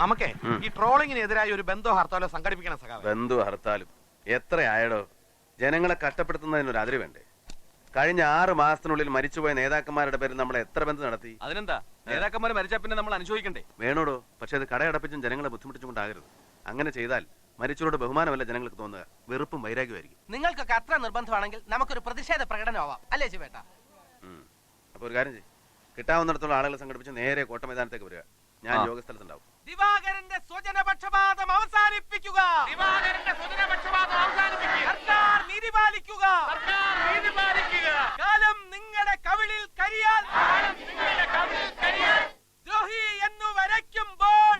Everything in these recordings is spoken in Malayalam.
നമുക്കേ. ഈ ട്രോളിങ്ങിനെതിരായി ഒരു ബന്ധോ ഹർത്താലോ സംഘടിപ്പിക്കണം സഖാവ്. ബന്ധു ഹർത്താലും? എത്ര ആയടോ ജനങ്ങളെ കഷ്ടപ്പെടുത്തുന്നതിനൊരു അതിര് വേണ്ടേ? കഴിഞ്ഞ ആറ് മാസത്തിനുള്ളിൽ മരിച്ചുപോയ നേതാക്കന്മാരുടെ പേരിൽ നമ്മൾ എത്ര ബന്ധം നടത്തി? അതിനെന്താ? നേതാക്കന്മാർ മരിച്ചാ പിന്നെ നമ്മൾ അനുശോചിക്കണ്ടേ? വേണോടോ? പക്ഷെ അത് കടയടപ്പിച്ചും ജനങ്ങളെ ബുദ്ധിമുട്ടിച്ചുകൊണ്ടാകരുത്. അങ്ങനെ ചെയ്താൽ മരിച്ചവരോട് ബഹുമാനമല്ല ജനങ്ങൾക്ക് തോന്നുക. വെറുപ്പും വൈരാഗ്യമായിരിക്കും നിങ്ങൾക്കൊക്കെ അത്ര നിർബന്ധമാണെങ്കിൽ നമുക്കൊരു പ്രതിഷേധ പ്രകടനമാവാം. അല്ലേ ചേട്ടാ അപ്പോൾ അപ്പൊ ഒരു കാര്യം ചെയ്യും. കിട്ടാവുന്നിടത്തോളം ആളുകളെ സംഘടിപ്പിച്ച് നേരെ കോട്ട മൈതാനത്തേക്ക് വരിക. ഞാൻ യോഗസ്ഥലത്തുണ്ടാവും. ദിവാകരന്റെ സ്വജനപക്ഷപാതം അവസാനിപ്പിക്കുക. ദിവാകരന്റെ സ്വജനപക്ഷപാതം അവസാനിപ്പിക്കുക. സർക്കാർ നീതി പാലിക്കുക. സർക്കാർ നീതി പാലിക്കുക. കാലം നിങ്ങളുടെ കവിളിൽ കരിയാൽ കാലം നിങ്ങളുടെ കവിളിൽ കരിയാൽ ദ്രോഹി എന്ന് വരയ്ക്കുമ്പോൾ.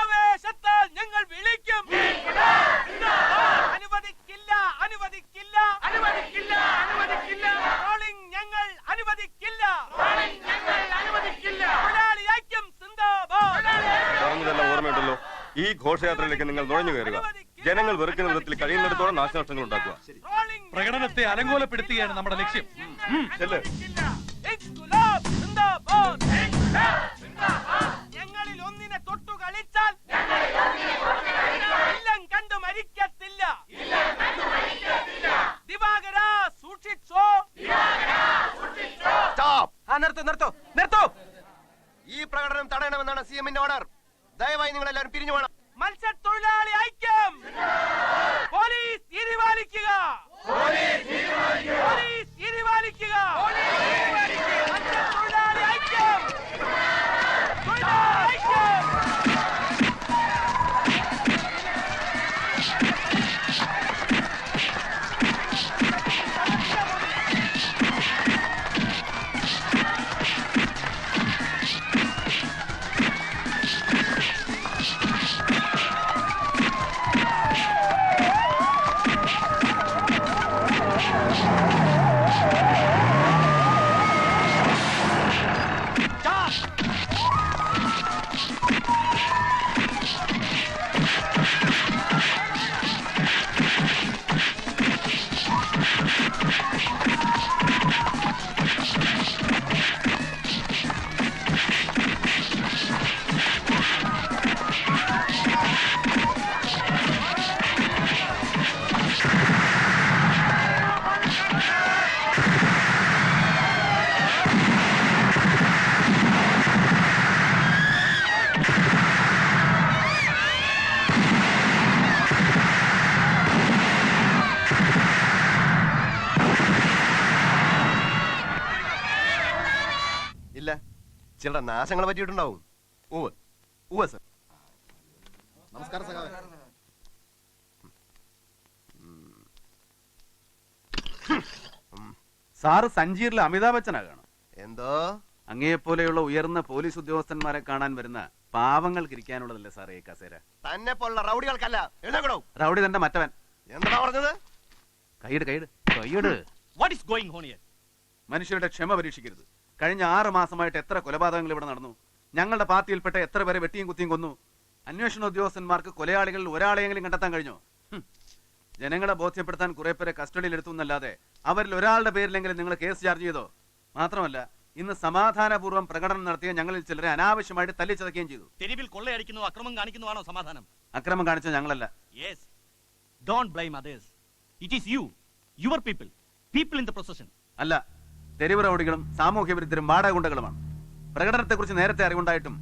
ആവേശത്താൽ ഞങ്ങൾ വിളിക്കും. അനുവദിക്കില്ല അനുവദിക്കില്ല. അനുവദിക്കില്ല ട്രോളിംഗ് ഞങ്ങൾ അനുവദിക്കില്ല ട്രോളിംഗ് ഞങ്ങൾ അനുവദിക്കില്ല തൊഴിലാളി ഐക്യം സിന്ദാബാദ് പറഞ്ഞതെല്ലാം ഓർമ്മയുണ്ടല്ലോ ഈ ഘോഷയാത്രയിലേക്ക് നിങ്ങൾ നുഴഞ്ഞു കയറുക. ജനങ്ങൾ വെറുക്കുന്ന വിധത്തിൽ കഴിയുന്നിടത്തോളം നാശനഷ്ടങ്ങൾ ഉണ്ടാക്കുക. പ്രകടനത്തെ അലങ്കോലപ്പെടുത്തുകയാണ് നമ്മുടെ ലക്ഷ്യം. ഞങ്ങളിൽ ഒന്നിനെ തൊട്ടു കളിച്ചാൽ ഇല്ലം കണ്ടു മരിക്കത്തില്ല. ദിവാകര സൂക്ഷിച്ചോ. ആ നിർത്തൂ നിർത്തൂ. നിർത്തൂ. ഈ പ്രകടനം തടയണമെന്നാണ് സി എമ്മിന്റെ ഓർഡർ. ദയവായി നിങ്ങൾ എല്ലാവരും പിരിഞ്ഞു പോകണം മത്സ്യത്തൊഴിലാളി ഐക്യം. പോലീസ് തീരുമാനിക്കുക Yeah. ചിലരുടെ നാശങ്ങൾ പറ്റിയിട്ടുണ്ടാവും. ഉവ് ഉവ സർ. നമസ്കാരം സഖാവേ. സാറ് സഞ്ജീറിൽ അമിതാഭ് ബച്ചനാകണം എന്തോ? അങ്ങയെപ്പോലെയുള്ള ഉയർന്ന പോലീസ് ഉദ്യോഗസ്ഥന്മാരെ കാണാൻ വരുന്ന പാവങ്ങൾക്ക് ഇരിക്കാനുള്ളതല്ലേ സാറേ ഈ കസേര? തന്നെ പോലുള്ള റൗഡികൾക്കല്ല. എഴുതണോ റൗഡി തന്റെ മറ്റവൻ. എന്താ പറഞ്ഞത്? കൈയിട് കൈയിട്. കൈയിട്. What is going on here മനുഷ്യരുടെ ക്ഷമ പരീക്ഷിക്കരുത്. കഴിഞ്ഞ ആറ് മാസമായിട്ട് എത്ര കൊലപാതകങ്ങൾ ഇവിടെ നടന്നു? ഞങ്ങളുടെ പാർട്ടിയിൽപ്പെട്ട എത്ര പേരെ വെട്ടിയും കുത്തിയും കൊന്നു? അന്വേഷണ ഉദ്യോഗസ്ഥന്മാർക്ക് കൊലയാളികളിൽ ഒരാളെയെങ്കിലും കണ്ടെത്താൻ കഴിഞ്ഞോ? ജനങ്ങളെ ബോധ്യപ്പെടുത്താൻ കുറെ പേരെ കസ്റ്റഡിയിൽ എടുത്തു എന്നല്ലാതെ അവരിൽ ഒരാളുടെ പേരിലെങ്കിലും നിങ്ങൾ കേസ് ചാർജ് ചെയ്തോ? മാത്രമല്ല ഇന്ന് സമാധാനപൂർവം പ്രകടനം നടത്തിയ ഞങ്ങളിൽ ചിലരെ അനാവശ്യമായിട്ട് തല്ലിച്ചതക്കുകയും ചെയ്തു. തെരുവിൽ കൊള്ളയടിക്കുന്നു അക്രമം കാണിക്കുന്നതാണോ സമാധാനം? അക്രമം കാണിച്ച ഞങ്ങളല്ല. Yes don't blame others it is you your people people in the procession അല്ല തെരുവ് റൗഡികളും സാമൂഹ്യ വിരുദ്ധരും വാടകകുണ്ടകളുമാണ് പ്രകടനത്തെ പ്രകടനത്തെക്കുറിച്ച് നേരത്തെ അറിവുണ്ടായിട്ടും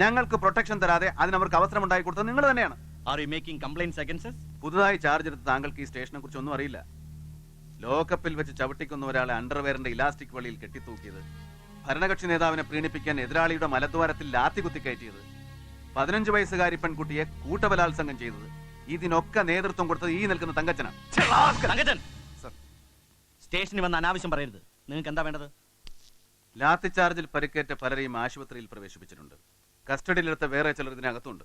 ഞങ്ങൾക്ക് പ്രൊട്ടക്ഷൻ തരാതെ അതിനവർക്ക് അവസരം ഉണ്ടായി കൊടുത്തത് നിങ്ങൾ തന്നെയാണ്. Are you making complaints against പുതുതായി ചാർജ് എടുത്ത താങ്കൾക്ക് ഈ സ്റ്റേഷനെ കുറിച്ച് ഒന്നും അറിയില്ല. ലോക്കപ്പിൽ വെച്ച് ചവിട്ടിക്കുന്ന ഒരാളെ അണ്ടർവെയറിന്റെ ഇലാസ്റ്റിക് വളിയിൽ കെട്ടിത്തൂക്കിയത് ഭരണകക്ഷി നേതാവിനെ പ്രീണിപ്പിക്കാൻ എതിരാളിയുടെ മലദ്വാരത്തിൽ ലാത്തി കുത്തിക്കയറ്റിയത് പതിനഞ്ച് വയസ്സുകാരി പെൺകുട്ടിയെ കൂട്ടബലാത്സംഗം ചെയ്തത് ഇതിനൊക്കെ നേതൃത്വം കൊടുത്തത് ഈ നിൽക്കുന്ന തങ്കച്ചനാണ്. സ്റ്റേഷനിൽ വന്ന് അനാവശ്യം പറയരുത്. നിങ്ങൾക്ക് എന്താ വേണ്ടത്? ലാത്തി ചാർജിൽ പരിക്കേറ്റ പലരെയും ആശുപത്രിയിൽ പ്രവേശിപ്പിച്ചിട്ടുണ്ട്. കസ്റ്റഡിയിലെടുത്ത വേറെ ചിലർ ഇതിനകത്തുണ്ട്.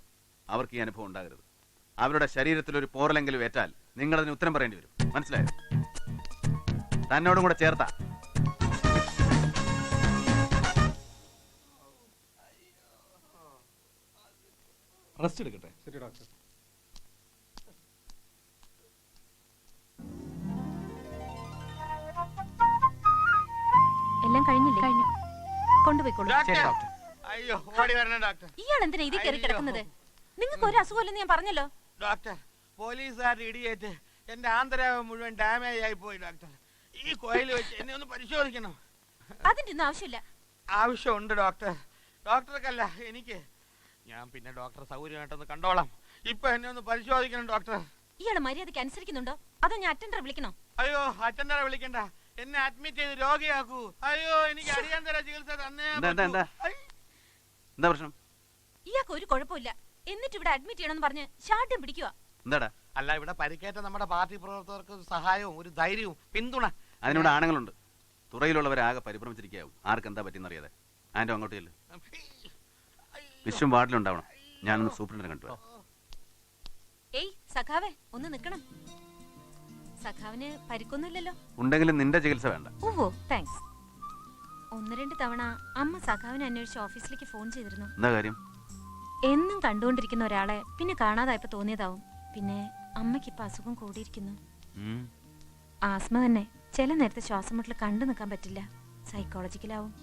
അവർക്ക് ഈ അനുഭവം ഉണ്ടാകരുത്. അവരുടെ ശരീരത്തിൽ ഒരു പോറലെങ്കിലും ഏറ്റാൽ നിങ്ങൾ അതിന് ഉത്തരം പറയേണ്ടി വരും. മനസ്സിലായോ? തന്നോടും കൂടെ ചേർത്താ. റെസ്റ്റ് എടുക്കട്ടെ? എല്ലാം കഴിഞ്ഞില്ലേ? കഴിഞ്ഞു. കൊണ്ടുപോയിക്കോളൂ. ഡോക്ടർ, അയ്യോ ഓടി വരണം ഡോക്ടർ. ഇയാൾ എന്തിനാ ഇതിൽ കയറി കിടക്കുന്നത്? നിങ്ങൾക്ക് ഒരു അസുഖമില്ലെന്ന് ഞാൻ പറഞ്ഞല്ലോ. ഡോക്ടർ പോലീസുകാരുടെ ഇടിയേറ്റ് എന്റെ ആന്തരാവം മുഴുവൻ ഡാമേജ് ആയി പോയി ഡോക്ടർ. ഈ കോയിൽ വെച്ച് എന്നെ ഒന്ന് പരിശോധിക്കണം. അതിന്റെ ഒന്നും ആവശ്യമില്ല. ആവശ്യമുണ്ട് ഡോക്ടർ. ഡോക്ടർക്കല്ല എനിക്ക്. ഞാൻ പിന്നെ ഡോക്ടർ സൗകര്യമായിട്ടൊന്ന് കണ്ടോളാം. ഇപ്പൊ എന്നെ ഒന്ന് പരിശോധിക്കണം ഡോക്ടർ. ഇയാൾ മര്യാദയ്ക്ക് അനുസരിക്കുന്നുണ്ടോ? അതോ ഞാൻ അറ്റൻഡറെ വിളിക്കണോ? അയ്യോ അറ്റൻഡറെ വിളിക്കണ്ട. എന്നെ അഡ്മിറ്റ് ചെയ്ത് രോഗിയാക്കൂ. അയ്യോ എനിക്ക് അടിയന്തര ചികിത്സ തന്നേ എന്താ, എന്താ, എന്താ? എന്താ പ്രശ്നം? ഇയാൾക്ക് ഒരു കുഴപ്പമില്ല. എന്നിട്ട് ഇവിടെ അഡ്മിറ്റ് ചെയ്യണമെന്ന് പറഞ്ഞ് ശാഠ്യം പിടിക്കുക എന്താടാ? അല്ല ഇവിടെ പരിക്കേറ്റ നമ്മുടെ പാർട്ടി പ്രവർത്തകർക്ക് സഹായവും ഒരു ധൈര്യവും പിന്തുണ. അതിനിവിടെ ആണുങ്ങളുണ്ട്. തുറയിലുള്ളവരാകെ പരിഭ്രമിച്ചിരിക്കാവും ആർക്ക് എന്താ പറ്റിയെന്നറിയാതെ ആന്റോ അങ്ങോട്ട് ചെല്ല്. വിശ്വം വാർഡിലുണ്ടാവണം. ഞാനൊന്ന് സൂപ്രണ്ടിനെ കണ്ടു ഏയ് സഖാവേ ഒന്ന് നിക്കണം സഖാവിന് പരിക്കൊന്നുമില്ലല്ലോ. ഉണ്ടെങ്കിലും നിന്റെ ചികിത്സ വേണ്ട. ഓ താങ്ക്സ് ഒന്ന് രണ്ട് തവണ അമ്മ സഖാവിനെ അന്വേഷിച്ച് ഓഫീസിലേക്ക് ഫോൺ ചെയ്തിരുന്നു. എന്താ കാര്യം? എന്നും കണ്ടുകൊണ്ടിരിക്കുന്ന ഒരാളെ പിന്നെ കാണാതായപ്പോ തോന്നിയതാവും. പിന്നെ അമ്മയ്ക്ക് ഇപ്പൊ അസുഖം കൂടിയിരിക്കുന്നു. ആസ്മ തന്നെ ചില നേരത്തെ ശ്വാസം മുട്ടൽ കണ്ടു നിൽക്കാൻ പറ്റില്ല. സൈക്കോളജിക്കലാവും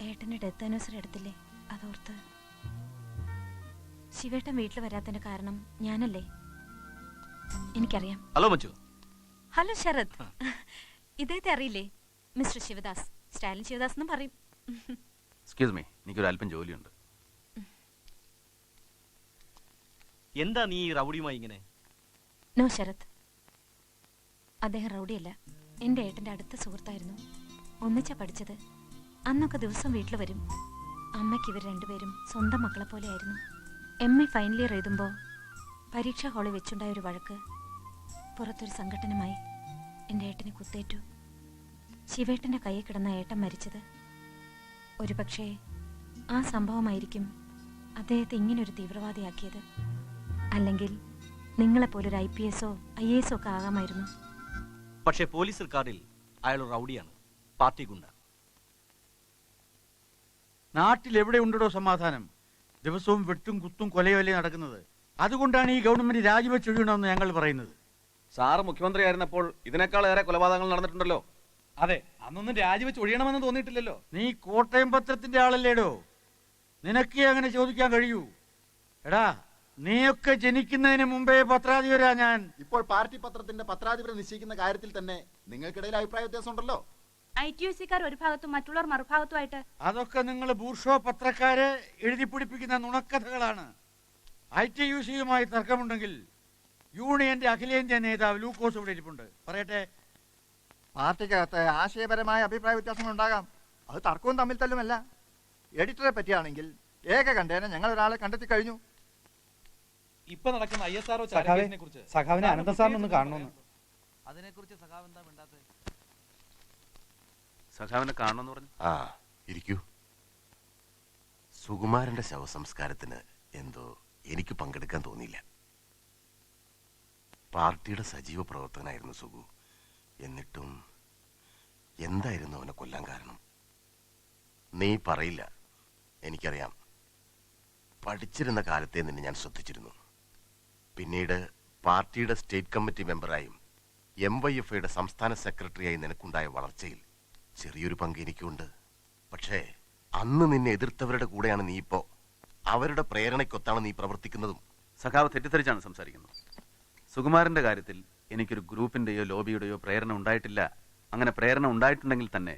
ഏട്ടന്റെ ഡെത്ത് ആനിവേഴ്സറി എടുത്തില്ലേ? അതോർത്ത്. ശിവേട്ടൻ വീട്ടിൽ വരാത്തതിന്റെ കാരണം ഞാനല്ലേ? എനിക്കറിയാം. ഹലോ മച്ചു. ഹലോ ശരത് ഇദ്ദേഹത്തെ അറിയില്ലേ മിസ്റ്റർ ശിവദാസ് സ്റ്റാലിൻ ശിവദാസ് എന്നും പറയും. എക്സ്ക്യൂസ് മീ എനിക്കൊരു അല്പം ജോലിയുണ്ട്. എന്താ നീ ഈ റൗഡിയുമായി ഇങ്ങനെ? നോ ശരത് അദ്ദേഹം റൗഡിയല്ല. എന്റെ ഏട്ടന്റെ അടുത്ത സുഹൃത്തായിരുന്നു. ഒന്നിച്ചാ പഠിച്ചത്. അന്നൊക്കെ ദിവസം വീട്ടിൽ വരും. അമ്മയ്ക്ക് ഇവർ രണ്ടുപേരും സ്വന്തം മക്കളെ പോലെയായിരുന്നു എം എ ഫൈനൽ ഇയർ എഴുതുമ്പോൾ പരീക്ഷാ ഹാളിൽ വെച്ചുണ്ടായ ഒരു വഴക്ക്. പുറത്തൊരു സംഘടനമായി എന്റെ ഏട്ടനെ കുത്തേറ്റു. ശിവേട്ടന്റെ കയ്യിൽ കിടന്ന ഏട്ടൻ മരിച്ചത്. ഒരുപക്ഷേ ആ സംഭവമായിരിക്കും അദ്ദേഹത്തെ ഇങ്ങനൊരു തീവ്രവാദിയാക്കിയത്. അല്ലെങ്കിൽ നിങ്ങളെപ്പോലൊരു ഐ പി എസോ ഐ എ എസോ ഒക്കെ ആകാമായിരുന്നു. പക്ഷേ പോലീസ് റിക്കാർഡിൽ അയാൾ ഒരു റൗഡിയാണ് പാർട്ടി ഗുണ്ട. നാട്ടിൽ എവിടെ ഉണ്ടോ സമാധാനം? ദിവസവും വെട്ടും കുത്തും കൊലയൊല്ലേ നടക്കുന്നത്? അതുകൊണ്ടാണ് ഈ ഗവൺമെന്റ് രാജിവെച്ചൊഴിയണമെന്ന് ഞങ്ങൾ പറയുന്നത്. സാറ് മുഖ്യമന്ത്രി ആയിരുന്നപ്പോൾ ഇതിനേക്കാൾ ഏറെ കൊലപാതകങ്ങൾ നടന്നിട്ടുണ്ടല്ലോ. അതെ അന്നൊന്നും രാജിവെച്ച് ഒഴിയണമെന്ന് തോന്നിയിട്ടില്ലല്ലോ. നീ കോട്ടയം പത്രത്തിന്റെ ആളല്ലേടോ? നിനക്ക് അങ്ങനെ ചോദിക്കാൻ കഴിയൂ. എടാ നീയൊക്കെ ജനിക്കുന്നതിന് മുമ്പേ പത്രാധിപരാ ഞാൻ. ഇപ്പോൾ പാർട്ടി പത്രത്തിന്റെ പത്രാധിപരെ നിശ്ചയിക്കുന്ന കാര്യത്തിൽ തന്നെ നിങ്ങൾക്കിടയിൽ അഭിപ്രായ വ്യത്യാസമുണ്ടല്ലോ. ഐ ടി യു സിക്കാർ ഒരു ഭാഗത്തും മറ്റുള്ളവർ മറുഭാഗത്തുമായിട്ട് അതൊക്കെ നിങ്ങൾ ബൂർഷോ പത്രക്കാരെ എഴുതി പിടിപ്പിക്കുന്ന നുണക്കഥകളാണ്. ഐ ടി യു സിയുമായി തർക്കമുണ്ടെങ്കിൽ യൂണിയന്റെ അഖിലേന്ത്യാ നേതാവ് ലൂക്കോസ് ഇവിടെ ഇരിപ്പുണ്ട്. പറയട്ടെ. പാർട്ടിക്കകത്ത് ആശയപരമായ അഭിപ്രായ വ്യത്യാസങ്ങൾ ഉണ്ടാകാം അത് തർക്കവും തമ്മിൽ തല്ലുമല്ല. എഡിറ്ററെ പറ്റിയാണെങ്കിൽ ഏക കണ്ടേന ഞങ്ങൾ ഒരാളെ കണ്ടെത്തി കഴിഞ്ഞു. ഇപ്പൊ നടക്കുന്ന ഐ എസ് ആർഒ കുറിച്ച്. സഖാവിനെ അനന്ത സാറിനെ ഒന്ന് കാണണമെന്ന് അതിനെക്കുറിച്ച് സഖാവ് എന്താ വേണ്ടാത്തത് സഖാവിനെ കാണണമെന്ന് പറഞ്ഞു. ആ ഇരിക്കൂ. സുകുമാരന്റെ ശവസംസ്കാരത്തിന് എന്തോ എനിക്ക് പങ്കെടുക്കാൻ തോന്നിയില്ല. പാർട്ടിയുടെ സജീവ പ്രവർത്തകനായിരുന്നു സുഗു. എന്നിട്ടും എന്തായിരുന്നു അവനെ കൊല്ലാൻ കാരണം? നീ പറയില്ല. എനിക്കറിയാം. പഠിച്ചിരുന്ന കാലത്തെ നിന്നെ ഞാൻ ശ്രദ്ധിച്ചിരുന്നു. പിന്നീട് പാർട്ടിയുടെ സ്റ്റേറ്റ് കമ്മിറ്റി മെമ്പറായും എം വൈ എഫ് ഐയുടെ സംസ്ഥാന സെക്രട്ടറിയായി നിനക്കുണ്ടായ വളർച്ചയിൽ ചെറിയൊരു പങ്ക് എനിക്കുണ്ട്. പക്ഷേ അന്ന് നിന്നെ എതിർത്തവരുടെ കൂടെയാണ് നീ ഇപ്പോ. അവരുടെ പ്രേരണയ്ക്കൊത്താണ് നീ പ്രവർത്തിക്കുന്നതും. സഖാവ് തെറ്റിദ്ധരിച്ചാണ് സംസാരിക്കുന്നത്. സുകുമാരന്റെ കാര്യത്തിൽ എനിക്കൊരു ഗ്രൂപ്പിന്റെയോ ലോബിയുടെയോ പ്രേരണ ഉണ്ടായിട്ടില്ല. അങ്ങനെ പ്രേരണ ഉണ്ടായിട്ടുണ്ടെങ്കിൽ തന്നെ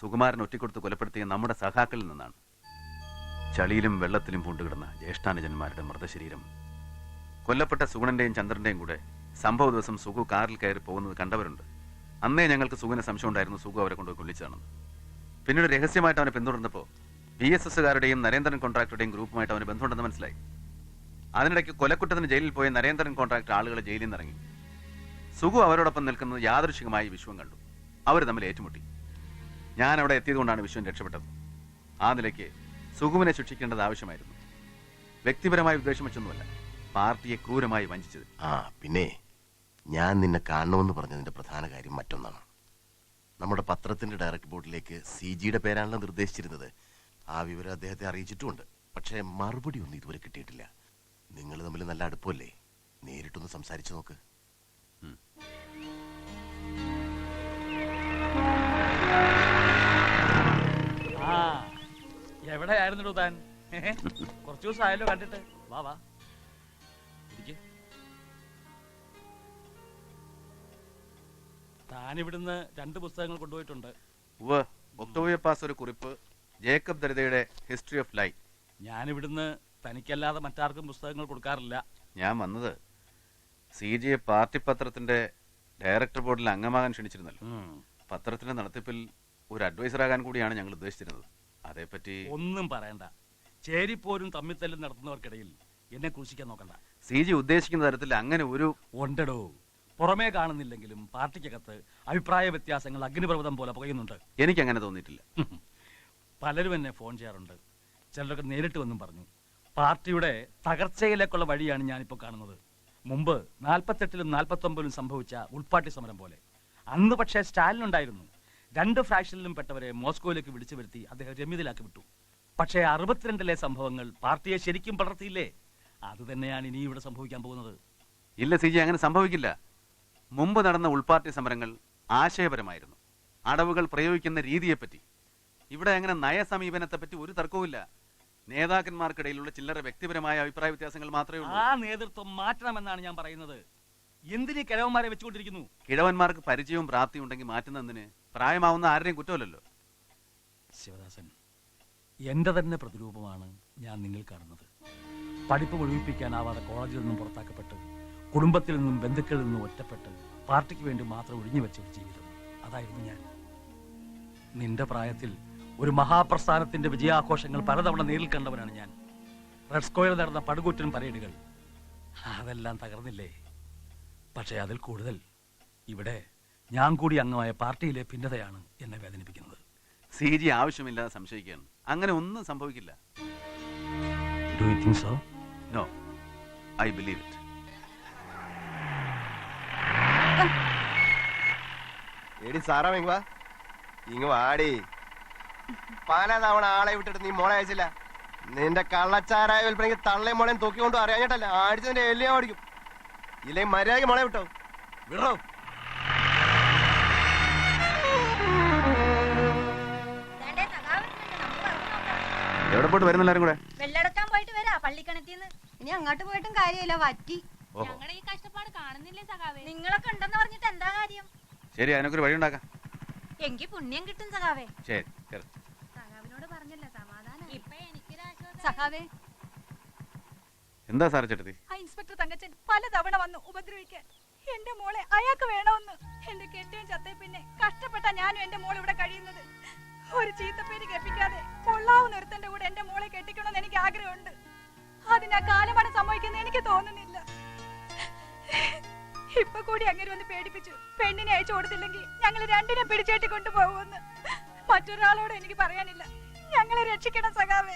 സുകുമാരൻ ഒറ്റിക്കൊടുത്ത് കൊലപ്പെടുത്തിയ നമ്മുടെ സഖാക്കളിൽ നിന്നാണ്. ചളിയിലും വെള്ളത്തിലും പൂണ്ടുകിടന്ന ജ്യേഷ്ഠാനുജന്മാരുടെ മൃതശരീരം. കൊല്ലപ്പെട്ട സുഗുണന്റെയും ചന്ദ്രന്റെയും കൂടെ സംഭവ ദിവസം സുഗു കാറിൽ കയറി പോകുന്നത് കണ്ടവരുണ്ട്. അന്നേ ഞങ്ങൾക്ക് സുഗുന സംശയം ഉണ്ടായിരുന്നു സുഗു അവരെ കൊണ്ടുപോയി കൊല്ലിച്ചതാണെന്ന് പിന്നീട് രഹസ്യമായിട്ട് അവനെ പിന്തുടർന്നപ്പോൾ ബി എസ് എസ്സുകാരുടെയും നരേന്ദ്രൻ കോൺട്രാക്ടറുടെയും ഗ്രൂപ്പുമായിട്ട് അവന് ബന്ധമുണ്ടെന്ന് മനസ്സിലായി. അതിനിടയ്ക്ക് കൊലക്കുറ്റത്തിന് ജയിലിൽ പോയ നരേന്ദ്രൻ കോൺട്രാക്ടർ ആളുകൾ ജയിലിൽ നിന്ന് ഇറങ്ങി സുഗു അവരോടൊപ്പം നിൽക്കുന്നത് യാദൃശികമായി വിശ്വം കണ്ടു. അവർ തമ്മിൽ ഏറ്റുമുട്ടി. ഞാൻ അവിടെ എത്തിയതുകൊണ്ടാണ് വിശ്വം രക്ഷപ്പെട്ടത്. ആ നിലയ്ക്ക് സുഖുവിനെ ശിക്ഷിക്കേണ്ടത് ആവശ്യമായിരുന്നു. വ്യക്തിപരമായി ഉദ്ദേശം വെച്ചൊന്നുമല്ല. പാർട്ടിയെ ക്രൂരമായി വഞ്ചിച്ചത്. ആ പിന്നെ ഞാൻ നിന്നെ കാണണമെന്ന് പറഞ്ഞതിന്റെ പ്രധാന കാര്യം മറ്റൊന്നാണ്. നമ്മുടെ പത്രത്തിന്റെ ഡയറക്ട് ബോർഡിലേക്ക് സി ജിയുടെ പേരാണല്ലോ നിർദ്ദേശിച്ചിരുന്നത്. ആ വിവരം അദ്ദേഹത്തെ അറിയിച്ചിട്ടുമുണ്ട്. പക്ഷേ മറുപടി ഒന്നും ഇതുവരെ കിട്ടിയിട്ടില്ല. നിങ്ങൾ തമ്മിൽ നല്ല അടുപ്പമല്ലേ? നേരിട്ടൊന്ന് സംസാരിച്ചു നോക്ക്. ആ എവിടെയായിരുന്നു താൻ? കുറച്ചു ദിവസം ആയല്ലോ കണ്ടിട്ട്. വാ വാ. ഇരിക്ക്. താൻ ഇവിടുന്ന് രണ്ട് പുസ്തകങ്ങൾ കൊണ്ടുപോയിട്ടുണ്ട്. ഉവ്വ് ഒക്ടോബിയ പാസ് ഒരു കുറിപ്പ് ജേക്കബ് ദരിതയുടെ ഹിസ്റ്ററി ഓഫ് ലൈഫ് ഞാൻ ഇവിടുന്ന് തനിക്കല്ലാതെ മറ്റാർക്കും പുസ്തകങ്ങൾ കൊടുക്കാറില്ല. ഞാൻ വന്നത് സി ജി എ പാർട്ടി പത്രത്തിന്റെ ഡയറക്ടർ ബോർഡിൽ അംഗമാകാൻ ക്ഷണിച്ചിരുന്നല്ലോ. പത്രത്തിന്റെ നടത്തിപ്പിൽ ഒരു അഡ്വൈസർ ആകാൻ കൂടിയാണ് ഞങ്ങൾ ഉദ്ദേശിച്ചിരുന്നത്. അതേപറ്റി ഒന്നും പറയണ്ട. ചേരിപ്പോരും തമ്മിൽ തല്ലും നടത്തുന്നവർക്കിടയിൽ എന്നെ ക്രൂശിക്കാൻ നോക്കണ്ട. സി ജി ഉദ്ദേശിക്കുന്ന തരത്തിൽ അങ്ങനെ ഒരു ഉണ്ടടോ. പുറമേ കാണുന്നില്ലെങ്കിലും പാർട്ടിക്കകത്ത് അഭിപ്രായ വ്യത്യാസങ്ങൾ അഗ്നിപർവതം പോലെ പുകയുന്നുണ്ട്. എനിക്ക് അങ്ങനെ തോന്നിയിട്ടില്ല പലരും എന്നെ ഫോൺ ചെയ്യാറുണ്ട്. ചിലരൊക്കെ നേരിട്ട് വന്നും പറഞ്ഞു. പാർട്ടിയുടെ തകർച്ചയിലേക്കുള്ള വഴിയാണ് ഞാനിപ്പോൾ കാണുന്നത്. മുമ്പ് നാൽപ്പത്തെട്ടിലും നാൽപ്പത്തൊമ്പതിലും സംഭവിച്ച ഉൾപ്പാട്ടി സമരം പോലെ. അന്ന് പക്ഷേ സ്റ്റാലിൻ ഉണ്ടായിരുന്നു. രണ്ട് ഫ്രാക്ഷനിലും പെട്ടവരെ മോസ്കോയിലേക്ക് വിളിച്ചു വരുത്തി അദ്ദേഹം രമ്യതയിലാക്കി വിട്ടു. പക്ഷേ അറുപത്തിരണ്ടിലെ സംഭവങ്ങൾ പാർട്ടിയെ ശരിക്കും പടർത്തിയില്ലേ? അത് തന്നെയാണ് ഇനി ഇവിടെ സംഭവിക്കാൻ പോകുന്നത്. ഇല്ല സിജി അങ്ങനെ സംഭവിക്കില്ല. മുമ്പ് നടന്ന ഉൾപാർട്ടി സമരങ്ങൾ ആശയപരമായിരുന്നു. അടവുകൾ പ്രയോഗിക്കുന്ന രീതിയെപ്പറ്റി. ഇവിടെ അങ്ങനെ നയസമീപനത്തെപ്പറ്റി ഒരു തർക്കവുമില്ല. നേതാക്കന്മാർക്കിടയിലുള്ള ചില്ലറ വ്യക്തിപരമായ അഭിപ്രായ വ്യത്യാസങ്ങൾ മാത്രമേ ഉള്ളൂ. ആ നേതൃത്വം മാറ്റണമെന്നാണ് ഞാൻ പറയുന്നത്. എന്തിനീ കിഴവന്മാരെ വെച്ചുകൊണ്ടിരിക്കുന്നു? കിഴവന്മാർക്ക് പരിചയവും പ്രാപ്തിയും ഉണ്ടെങ്കിൽ മാറ്റുന്നതിന് പ്രായമാവുന്ന ആരുടെയും കുറ്റമല്ലല്ലോ. ശിവദാസൻ എന്റെ തന്നെ പ്രതിരൂപമാണ് ഞാൻ നിങ്ങൾ കാണുന്നത്. പഠിപ്പ് ഒഴിപ്പിക്കാനാവാതെ കോളേജിൽ നിന്നും പുറത്താക്കപ്പെട്ട് കുടുംബത്തിൽ നിന്നും ബന്ധുക്കളിൽ നിന്നും ഒറ്റപ്പെട്ട് പാർട്ടിക്ക് വേണ്ടി മാത്രം ഒഴിഞ്ഞു വെച്ച ഒരു ജീവിതം. അതായിരുന്നു ഞാൻ. നിന്റെ പ്രായത്തിൽ ഒരു മഹാപ്രസ്ഥാനത്തിന്റെ വിജയാഘോഷങ്ങൾ പലതവണ നേരിൽ കണ്ടവനാണ് ഞാൻ. റെഡ് സ്ക്വയറിൽ നടന്ന പടുകൂറ്റൻ പരേഡുകൾ. അതെല്ലാം തകർന്നില്ലേ? പക്ഷേ അതിൽ കൂടുതൽ. ഇവിടെ ഞാൻ കൂടി അംഗമായ പാർട്ടിയിലെ ഭിന്നതയാണ് എന്നെ വേദനിപ്പിക്കുന്നത്. സി ജി ആവശ്യമില്ലാതെ സംശയിക്കുകയാണ്. അങ്ങനെ ഒന്നും സംഭവിക്കില്ല. Do you think so no I believe it എടി സാറാ ഇങ്ങ് വാ ഇങ്ങ് വാടി. പല തവണ ആളെ വിട്ടിട്ട് നീ മോളെ അയച്ചില്ല. നിന്റെ കള്ളച്ചാരായ വിൽപ്പനയ്ക്ക് തള്ളയും മോളെയും തൂക്കിക്കൊണ്ട് അറിയാഞ്ഞിട്ടല്ല അടിച്ചതിന്റെ എല്ലിയാ ഓടിക്കും. ഇല്ലെങ്കിൽ മര്യാദയ്ക്ക് മോളെ വിട്ടോ. വിടോ എവിടെ പോയിട്ട് വരുന്നെല്ലാരും കൂടെ? വെള്ളെടുക്കാൻ പോയിട്ട് വരാ പള്ളിക്കണത്തിന്ന്. ഇനി അങ്ങോട്ട് പോയിട്ടും കാര്യമില്ല വറ്റി. ഞങ്ങളുടെ ഈ കഷ്ടപ്പാട് കാണുന്നില്ലേ സഖാവേ? നിങ്ങളൊക്കെ ഉണ്ടെന്ന് പറഞ്ഞിട്ട് എന്താ കാര്യം? ശരി അതിനൊക്കെ ഒരു വഴി ഉണ്ടാക്കാം എങ്കി പുണ്യം കിട്ടും സഖാവേ. ശരി. സഖാവിനോട് പറഞ്ഞല്ല സമാധാനം ഇപ്പൊ എനിക്കൊരു സഖാവേ. എന്താ സാറേ ചേട്ടത്തി? ആ ഇൻസ്പെക്ടർ തങ്കച്ചൻ പലതവണ വന്നു ഉപദ്രവിക്കാൻ. എന്റെ മോളെ അയാൾക്ക് വേണമെന്ന്. എന്റെ കെട്ടിയും ചത്തേ പിന്നെ കഷ്ടപ്പെട്ട ഞാനും എന്റെ മോൾ ഇവിടെ കഴിയുന്നത്. ഒരു ചീത്തപ്പേര് കേൾപ്പിക്കാതെ കൊള്ളാവുന്ന ഒരുത്തന്റെ കൂടെ എന്റെ മോളെ കെട്ടിക്കണമെന്ന് എനിക്ക് ആഗ്രഹമുണ്ട്. അതിനാ കാലമാണ് സംഭവിക്കുന്നത് എനിക്ക് തോന്നുന്നില്ല. ഇപ്പൊ കൂടി അങ്ങനെ ഒന്ന് പേടിപ്പിച്ചു. പെണ്ണിനെ അയച്ചു കൊടുത്തില്ലെങ്കിൽ ഞങ്ങൾ രണ്ടിനെ പിടിച്ചേട്ടി കൊണ്ടുപോകുമെന്ന്. മറ്റൊരാളോട് എനിക്ക് പറയാനില്ല. ഞങ്ങളെ രക്ഷിക്കണം സഖാവേ.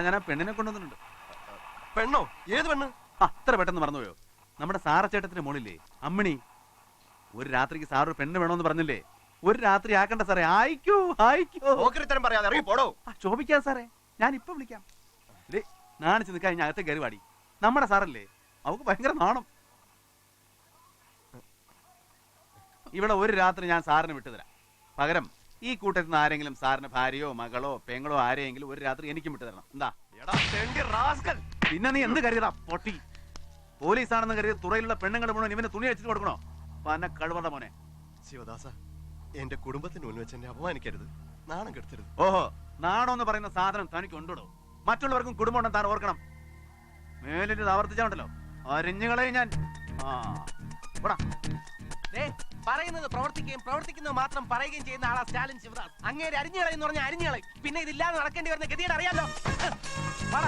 ആ പെണ്ണിനെ കൊണ്ടുവന്നിട്ടുണ്ട്. പെണ്ണോ? ഏത് പെണ്ണ്? അത്ര പെട്ടെന്ന് മറന്നുപോയോ? നമ്മുടെ സാറച്ചേട്ടത്തിന്റെ മോളില്ലേ അമ്മിണി. ഒരു രാത്രിക്ക് സാർ ഒരു പെണ്ണ് വേണമെന്ന് പറഞ്ഞില്ലേ? ഒരു രാത്രി ആക്കണ്ട സാറേ ആയിക്കോ ആയിക്കോ. ഓക്കറിത്തരം പറയാതെ ഇറങ്ങി പോടോ. ശോഭിക്കാം സാറേ ഞാൻ ഇപ്പൊ വിളിക്കാം നാണിച്ച് നിൽക്കാൻ ഞാൻ അകത്തെ പാടി നമ്മുടെ സാറല്ലേ അവക്ക് ഭയങ്കര നാണം. ഇവിടെ ഒരു രാത്രി ഞാൻ സാറിന് വിട്ടുതരാം. പകരം ഈ കൂട്ടത്തിൽ നിന്ന് ആരെങ്കിലും സാറിന് ഭാര്യയോ മകളോ പെങ്ങളോ ആരെയെങ്കിലും ഒരു രാത്രി എനിക്കും വിട്ടു തരണം. എന്താ? പിന്നെ നീ എന്ത് കരുതാ പൊട്ടി. പോലീസാണെന്ന് കരുതി തുറയിലുള്ള പെണ്ണുങ്ങളുടെ മുഴുവൻ ഇവന് തുണി അടിച്ചിട്ട് കൊടുക്കണോ? പന്ന കഴുവട മോനെ. ശിവദാസ എന്റെ കുടുംബത്തിന് മുന്നിൽ വെച്ച് എന്നെ അപമാനിക്കരുത്. നാണം കെടുത്തരുത്. ഓഹോ നാണോ എന്ന് പറയുന്ന സാധനം തനിക്ക് ഉണ്ടോ മറ്റുള്ളവർക്കും കുടുംബം ഉണ്ടെന്ന് താൻ ഓർക്കണം. മേലിൽ ഇത് ആവർത്തിച്ചാണ്ടല്ലോ അരിഞ്ഞുകളെ ഞാൻ. ആ പറയുന്നത് പ്രവർത്തിക്കുകയും പ്രവർത്തിക്കുന്നത് മാത്രം പറയുകയും ചെയ്യുന്ന ആളാ സ്റ്റാലിൻ ശിവദാസ്. അങ്ങേര് അരിഞ്ഞളയെന്ന് പറഞ്ഞാൽ അരിഞ്ഞുകളയും. പിന്നെ ഇതില്ലാതെ നടക്കേണ്ടി വരുന്ന ഗതിയുടെ അറിയാലോ? പറ.